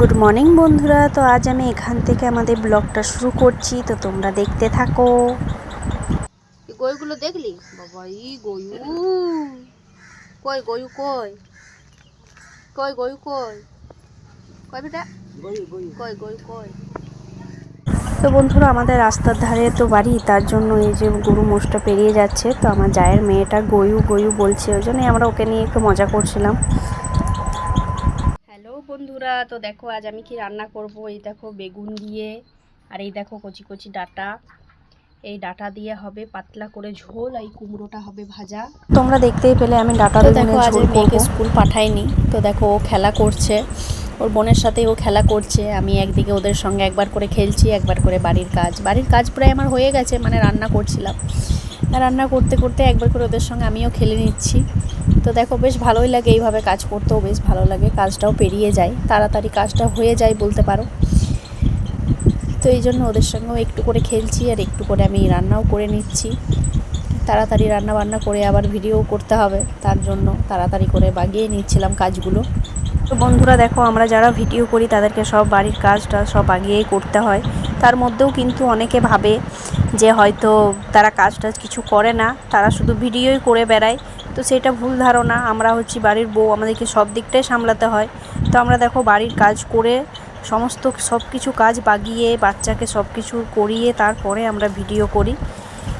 Good morning বন্ধুরা। তো আজ আমি এখান থেকে আমাদের ব্লগটা শুরু করছি। তো তোমরা দেখতে থাকো। এই গরুগুলো দেখলি? বাবা ই গয়ু কই গরু কই? কই গরু কই? কই বেটা? কই গয়ু কই? তো বন্ধুরা আমাদের রাস্তার ধারে তো বাড়ি তার জন্য এই যে গরু মোষটা পেরিয়ে যাচ্ছে। তো আমার জায়ের মেয়েটা গয়ু গয়ু বলছে ওই জন্যই আমরা ওকে নিয়ে একটু মজা করছিলাম। বন্ধুরা তো দেখো আজ আমি কি রান্না করব? এই দেখো বেগুন দিয়ে আর এই দেখো কচি কচি ডাটা। এই ডাটা দিয়ে হবে পাতলা করে ঝোল আর এই কুমড়োটা হবে ভাজা। তোমরা দেখতেই পেলে আমি ডাটা তো দেখো আজ মেয়েকে স্কুল পাঠাইনি তো দেখো ও খেলা করছে। ওর বোনের সাথে ও খেলা করছে। আমি একদিকে ওদের সঙ্গে একবার করে খেলছি একবার করে বাড়ির কাজ। বাড়ির কাজ প্রায় আমার হয়ে গেছে মানে রান্না করছিলাম। রান্না করতে করতে একবার করে ওদের সঙ্গে আমিও খেলে নিচ্ছি। তো দেখো, বেশ ভালোই লাগে এইভাবে কাজ করতেও, বেশ ভালো লাগে, কাজটাও পেরিয়ে যায়, তাড়াতাড়ি কাজটা হয়ে যায় বলতে পারো। তো এই জন্য ওদের সঙ্গেও একটু করে খেলছি আর একটু করে আমি রান্নাও করে নিচ্ছি। তাড়াতাড়ি রান্না বান্না করে আবার ভিডিও করতে হবে, তার জন্য তাড়াতাড়ি করে বাগিয়ে নিচ্ছিলাম কাজগুলো। তো বন্ধুরা দেখো, আমরা যারা ভিডিও করি তাদেরকে সব বাড়ির কাজটা সব আগিয়েই করতে হয়। তার মধ্যেও কিন্তু অনেকে ভাবে যে হয়তো তারা কাজ টাজ কিছু করে না, তারা শুধু ভিডিওই করে বেড়ায়। তো সেটা ভুল ধারণা। আমরা হচ্ছি বাড়ির বউ, আমাদেরকে সব দিকটাই সামলাতে হয়। তো আমরা দেখো বাড়ির কাজ করে সমস্ত সব কিছু কাজ বাগিয়ে, বাচ্চাকে সব কিছু করিয়ে তারপরে আমরা ভিডিও করি।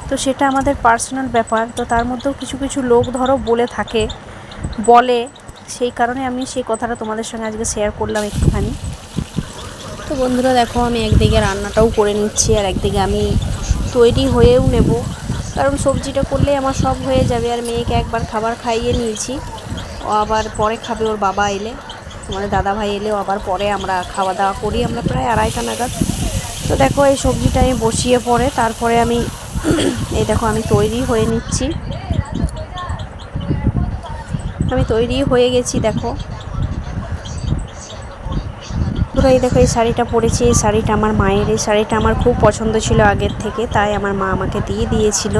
তো সেটা আমাদের পার্সোনাল ব্যাপার। তো তার মধ্যেও কিছু কিছু লোক ধরো বলে থাকে, বলে। সেই কারণে আমি সেই কথাটা তোমাদের সঙ্গে আজকে শেয়ার করলাম একটুখানি। তো বন্ধুরা দেখো আমি একদিকে রান্নাটাও করে নিচ্ছি আর একদিকে আমি তৈরি হয়েও নেব। কারণ সবজিটা করলেই আমার সব হয়ে যাবে। আর মেয়েকে একবার খাবার খাইয়ে নিয়েছি। ও আবার পরে খাবে, ওর বাবা এলে। মানে দাদা ভাই এলেও আবার পরে আমরা খাওয়া দাওয়া করি আমরা প্রায় আড়াইটা নাগাদ। তো দেখো, এই সবজিটা আমি বসিয়ে পরে তারপরে আমি এই দেখো, আমি তৈরি হয়ে নিচ্ছি। আমি তৈরি হয়ে গেছি, দেখো। পুরো এই দেখো, এই শাড়িটা পরেছি, এই শাড়িটা আমার মায়ের, এই শাড়িটা আমার খুব পছন্দ ছিল আগের থেকে, তাই আমার মা আমাকে দিয়ে দিয়েছিল।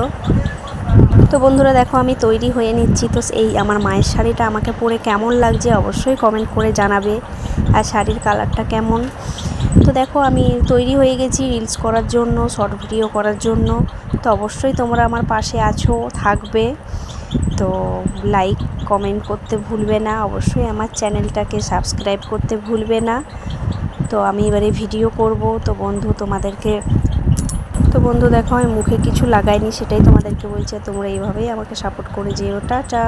তো বন্ধুরা, দেখো, আমি তৈরি হয়ে নিচ্ছি, তো এই আমার মায়ের শাড়িটা আমাকে পরে কেমন লাগছে অবশ্যই কমেন্ট করে জানাবে, আর শাড়ির কালারটা কেমন। তো দেখো, আমি তৈরি হয়ে গেছি রিলস করার জন্য শর্ট ভিডিও করার জন্য, তো অবশ্যই তোমরা আমার পাশে আছো, থাকবে। তো লাইক কমেন্ট করতে ভুলবে না, অবশ্যই আমার চ্যানেলটাকে সাবস্ক্রাইব করতে ভুলবে না। তো আমি এবারে ভিডিও করব। তো বন্ধু, তোমাদেরকে তো বন্ধু, দেখো, আমি মুখে কিছু লাগাইনি, সেটাই তোমাদেরকে বলছি তোমরা এইভাবেই আমাকে সাপোর্ট করে যেও। টাটা!